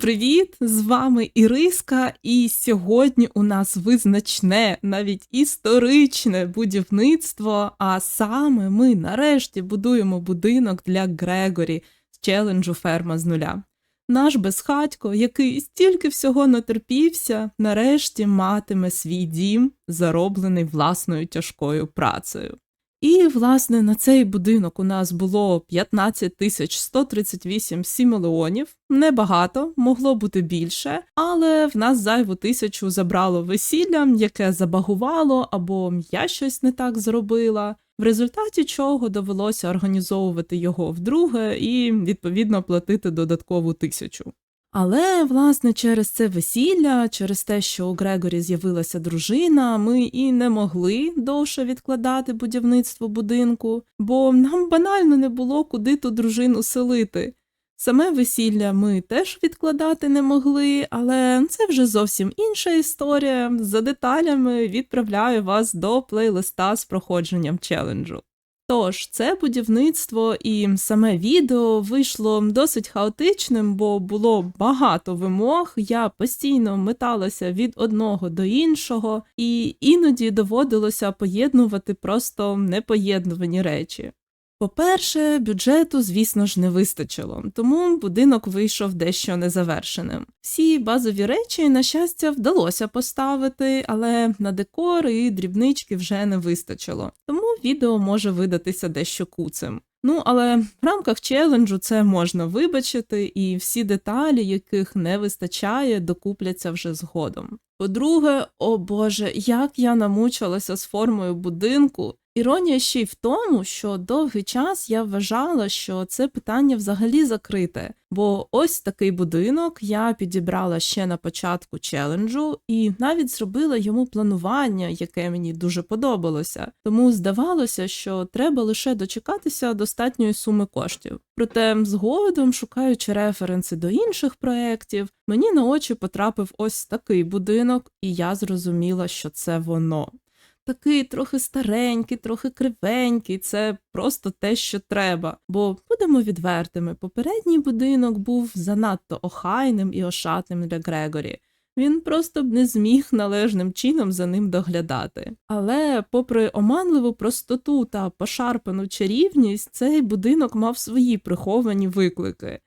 Привіт! З вами Іриска, і сьогодні у нас визначне, навіть історичне будівництво. А саме ми нарешті будуємо будинок для Грегорі з челенджу Ферма з нуля. Наш безхатько, який стільки всього натерпівся, нарешті матиме свій дім, зароблений власною тяжкою працею. І, власне, на цей будинок у нас було 15 тисяч 138 сімелеонів. Небагато, могло бути більше, але в нас зайву тисячу забрало весілля, яке забагувало, або я щось не так зробила. В результаті чого довелося організовувати його вдруге і, відповідно, платити додаткову тисячу. Але, власне, через це весілля, через те, що у Грегорі з'явилася дружина, ми і не могли довше відкладати будівництво будинку, бо нам банально не було куди ту дружину селити. Саме весілля ми теж відкладати не могли, але це вже зовсім інша історія. За деталями відправляю вас до плейлиста з проходженням челенджу. Тож, це будівництво і саме відео вийшло досить хаотичним, бо було багато вимог. Я постійно металася від одного до іншого, і іноді доводилося поєднувати просто непоєднувані речі. По-перше, бюджету, звісно ж, не вистачило, тому будинок вийшов дещо незавершеним. Всі базові речі, на щастя, вдалося поставити, але на декор і дрібнички вже не вистачило, тому відео може видатися дещо куцем. Ну, але в рамках челенджу це можна вибачити, і всі деталі, яких не вистачає, докупляться вже згодом. По-друге, о Боже, як я намучилася з формою будинку. Іронія ще й в тому, що довгий час я вважала, що це питання взагалі закрите, бо ось такий будинок я підібрала ще на початку челенджу і навіть зробила йому планування, яке мені дуже подобалося. Тому здавалося, що треба лише дочекатися достатньої суми коштів. Проте, згодом, шукаючи референси до інших проєктів, мені на очі потрапив ось такий будинок, і я зрозуміла, що це воно такий трохи старенький, трохи кривенький, це просто те, що треба. Бо будемо відвертими, попередній будинок був занадто охайним і ошатним для Грегорі. Він просто б не зміг належним чином за ним доглядати. Але, попри оманливу простоту та пошарпану чарівність, цей будинок мав свої приховані виклики.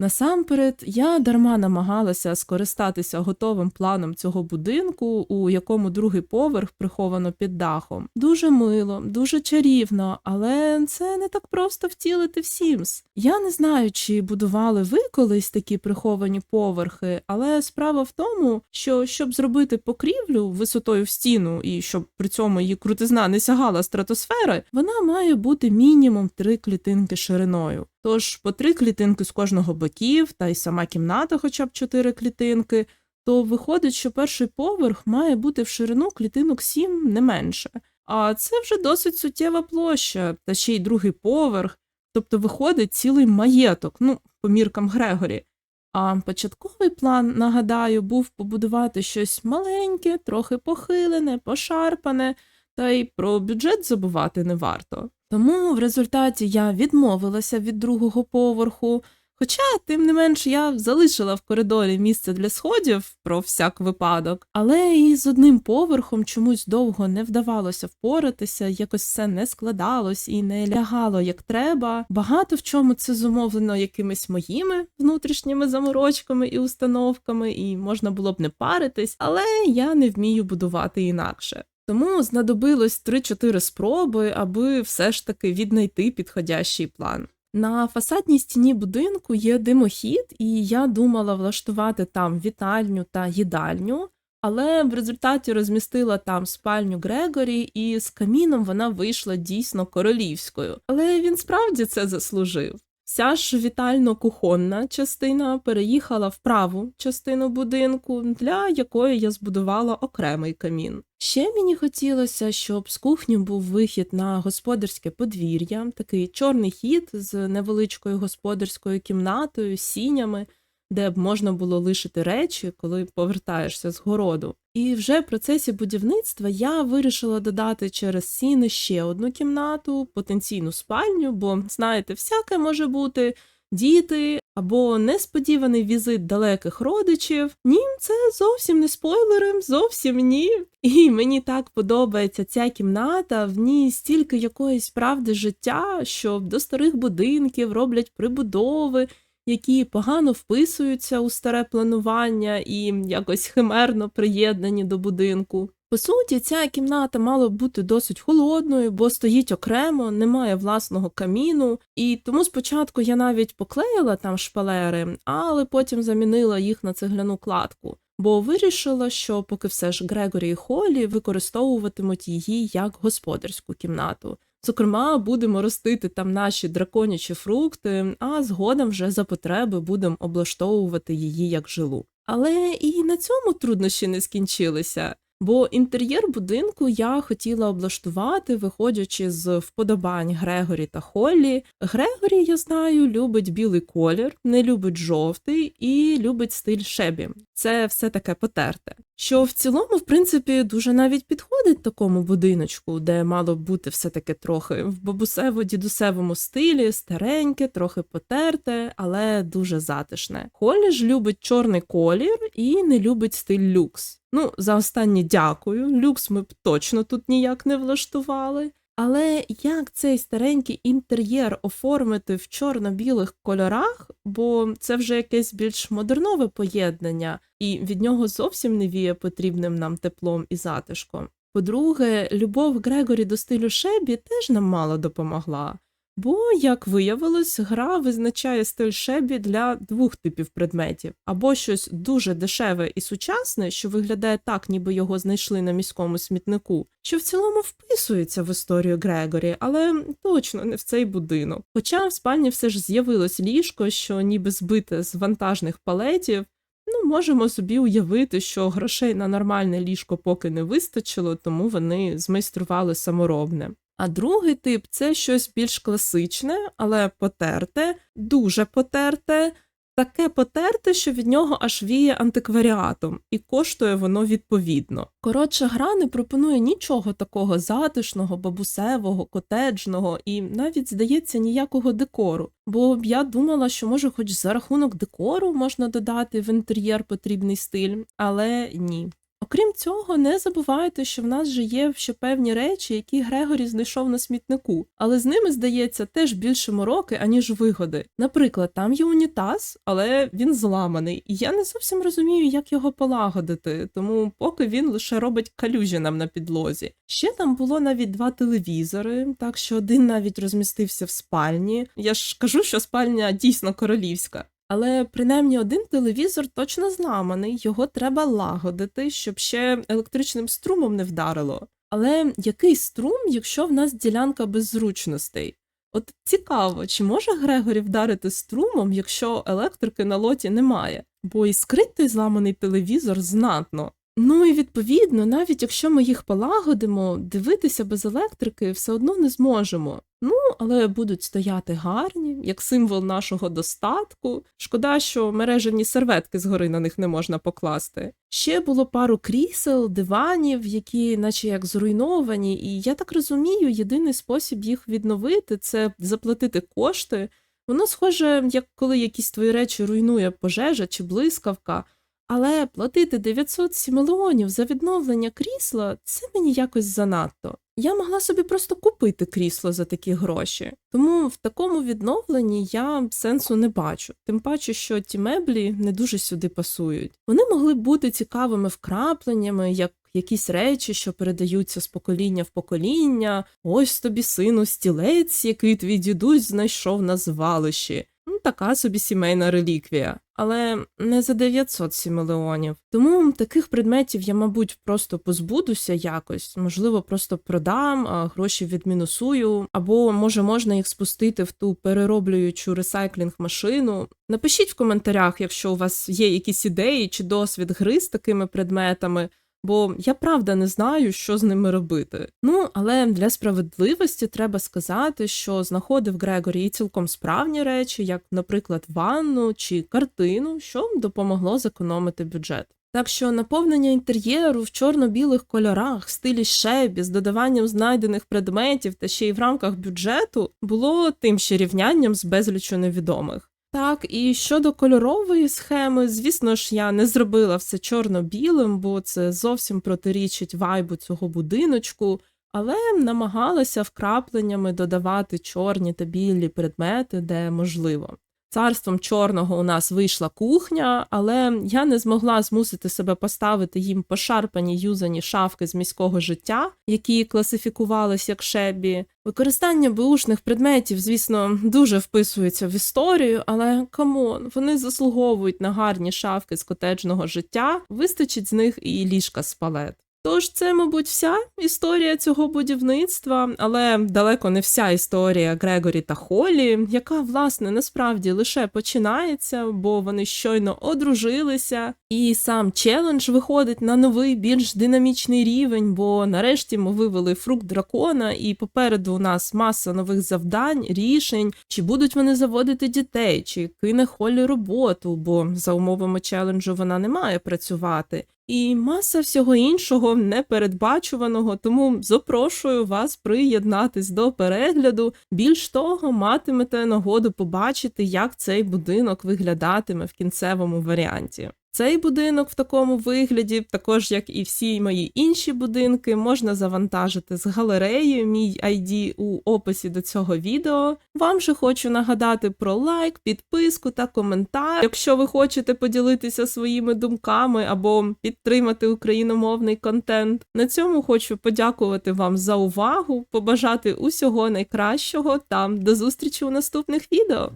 Насамперед, я дарма намагалася скористатися готовим планом цього будинку, у якому другий поверх приховано під дахом. Дуже мило, дуже чарівно, але це не так просто втілити в Sims. Я не знаю, чи будували ви колись такі приховані поверхи, але справа в тому, що щоб зробити покрівлю висотою в стіну і щоб при цьому її крутизна не сягала стратосфери, вона має бути мінімум три клітинки шириною. Тож по три клітинки з кожного боків, та й сама кімната, хоча б чотири клітинки, то виходить, що перший поверх має бути в ширину клітинок сім не менше. А це вже досить суттєва площа, та ще й другий поверх, тобто виходить цілий маєток, ну, по міркам Грегорі. А початковий план, нагадаю, був побудувати щось маленьке, трохи похилене, пошарпане, та й про бюджет забувати не варто. Тому в результаті я відмовилася від другого поверху. Хоча, тим не менш, я залишила в коридорі місце для сходів про всяк випадок, але і з одним поверхом чомусь довго не вдавалося впоратися, якось все не складалось і не лягало як треба. Багато в чому це зумовлено якимись моїми внутрішніми заморочками і установками, і можна було б не паритись, але я не вмію будувати інакше. Тому знадобилось 3-4 спроби, аби все ж таки віднайти підходящий план. На фасадній стіні будинку є димохід, і я думала влаштувати там вітальню та їдальню, але в результаті розмістила там спальню Грегорі, і з каміном вона вийшла дійсно королівською. Але він справді це заслужив. Вся ж вітально-кухонна частина переїхала в праву частину будинку, для якої я збудувала окремий камін. Ще мені хотілося, щоб з кухні був вихід на господарське подвір'я, такий чорний хід з невеличкою господарською кімнатою, сінями, де б можна було лишити речі, коли повертаєшся з городу. І вже в процесі будівництва я вирішила додати через сіни ще одну кімнату, потенційну спальню, бо, знаєте, всяке може бути. діти або несподіваний візит далеких родичів. Ні, це зовсім не спойлери, зовсім ні. І мені так подобається ця кімната, в ній стільки якоїсь правди життя, що до старих будинків роблять прибудови. Які погано вписуються у старе планування і якось химерно приєднані до будинку. По суті, ця кімната мала б бути досить холодною, бо стоїть окремо, немає власного каміну, і тому спочатку я навіть поклеїла там шпалери, але потім замінила їх на цегляну кладку, бо вирішила, що поки все ж Грегорі і Холі використовуватимуть її як господарську кімнату. Зокрема, будемо ростити там наші драконячі фрукти, а згодом вже за потреби будемо облаштовувати її як жилу. Але і на цьому труднощі не скінчилися. Бо інтер'єр будинку я хотіла облаштувати, виходячи з вподобань Грегорі та Холлі. Грегорі, я знаю, любить білий колір, не любить жовтий і любить стиль шебі. Це все таке потерте. Що в цілому, в принципі, дуже навіть підходить такому будиночку, де мало б бути все таки трохи в бабусево-дідусевому стилі, стареньке, трохи потерте, але дуже затишне. Холі ж любить чорний колір і не любить стиль люкс. Ну, за останнє дякую. Люкс ми б точно тут ніяк не влаштували. Але як цей старенький інтер'єр оформити в чорно-білих кольорах, бо це вже якесь більш модернове поєднання, і від нього зовсім не віє потрібним нам теплом і затишком. По-друге, любов Грегорі до стилю Шебі теж нам мало допомогла. Бо, як виявилось, гра визначає стиль шебі для двох типів предметів: або щось дуже дешеве і сучасне, що виглядає так, ніби його знайшли на міському смітнику, що в цілому вписується в історію Грегорі, але точно не в цей будинок. Хоча в спальні все ж з'явилось ліжко, що ніби збите з вантажних палетів. Ну, можемо собі уявити, що грошей на нормальне ліжко поки не вистачило, тому вони змайстрували саморобне. А другий тип це щось більш класичне, але потерте, дуже потерте, таке потерте, що від нього аж віє антикваріатом, і коштує воно відповідно. Коротше, гра не пропонує нічого такого затишного, бабусевого, котеджного і навіть, здається, ніякого декору. Бо я думала, що може, хоч за рахунок декору можна додати в інтер'єр потрібний стиль, але ні. Окрім цього, не забувайте, що в нас же є ще певні речі, які Грегорі знайшов на смітнику, але з ними, здається, теж більше мороки, аніж вигоди. Наприклад, там є унітаз, але він зламаний, і я не зовсім розумію, як його полагодити, тому поки він лише робить калюжі нам на підлозі. Ще там було навіть два телевізори, так що один навіть розмістився в спальні. Я ж кажу, що спальня дійсно королівська. Але принаймні один телевізор точно зламаний, його треба лагодити, щоб ще електричним струмом не вдарило. Але який струм, якщо в нас ділянка без зручностей? От цікаво, чи може Грегорі вдарити струмом, якщо електрики на лоті немає? Бо і скритий зламаний телевізор знатно. Ну і відповідно, навіть якщо ми їх полагодимо, дивитися без електрики все одно не зможемо. Ну, але будуть стояти гарні, як символ нашого достатку. Шкода, що мережевні серветки згори на них не можна покласти. Ще було пару крісел, диванів, які, наче як зруйновані, і я так розумію, єдиний спосіб їх відновити це заплатити кошти. Воно схоже, як коли якісь твої речі руйнує пожежа чи блискавка. Але платити 900 сімелеонів за відновлення крісла це мені якось занадто. Я могла собі просто купити крісло за такі гроші. Тому в такому відновленні я сенсу не бачу. Тим паче, що ті меблі не дуже сюди пасують. Вони могли бути цікавими вкрапленнями, як якісь речі, що передаються з покоління в покоління. Ось тобі, сину, стілець, який твій дідусь знайшов на звалищі. Така собі сімейна реліквія, але не за 900 сімелеонів. Тому таких предметів я, мабуть, просто позбудуся якось, можливо, просто продам, а гроші відмінусую, або може можна їх спустити в ту перероблюючу ресайклінг машину. Напишіть в коментарях, якщо у вас є якісь ідеї чи досвід гри з такими предметами бо я правда не знаю, що з ними робити. Ну, але для справедливості треба сказати, що знаходив Грегорі і цілком справні речі, як, наприклад, ванну чи картину, що допомогло зекономити бюджет. Так що наповнення інтер'єру в чорно-білих кольорах, стилі шебі, з додаванням знайдених предметів та ще й в рамках бюджету було тим ще рівнянням з безлічу невідомих. Так, і щодо кольорової схеми, звісно ж, я не зробила все чорно-білим, бо це зовсім протирічить вайбу цього будиночку, але намагалася вкрапленнями додавати чорні та білі предмети, де можливо. Царством чорного у нас вийшла кухня, але я не змогла змусити себе поставити їм пошарпані юзані шафки з міського життя, які класифікувались як шебі. Використання беушних предметів, звісно, дуже вписується в історію, але камон, вони заслуговують на гарні шафки з котеджного життя, вистачить з них і ліжка з палет. Тож це, мабуть, вся історія цього будівництва, але далеко не вся історія Грегорі та Холі, яка, власне, насправді лише починається, бо вони щойно одружилися, і сам челендж виходить на новий, більш динамічний рівень, бо нарешті ми вивели фрукт дракона, і попереду у нас маса нових завдань, рішень, чи будуть вони заводити дітей, чи кине Холі роботу, бо за умовами челенджу вона не має працювати. І маса всього іншого непередбачуваного, тому запрошую вас приєднатись до перегляду. Більш того, матимете нагоду побачити, як цей будинок виглядатиме в кінцевому варіанті. Цей будинок в такому вигляді, також як і всі мої інші будинки, можна завантажити з галереї. Мій ID у описі до цього відео. Вам же хочу нагадати про лайк, підписку та коментар. Якщо ви хочете поділитися своїми думками або підтримати україномовний контент. На цьому хочу подякувати вам за увагу, побажати усього найкращого та до зустрічі у наступних відео.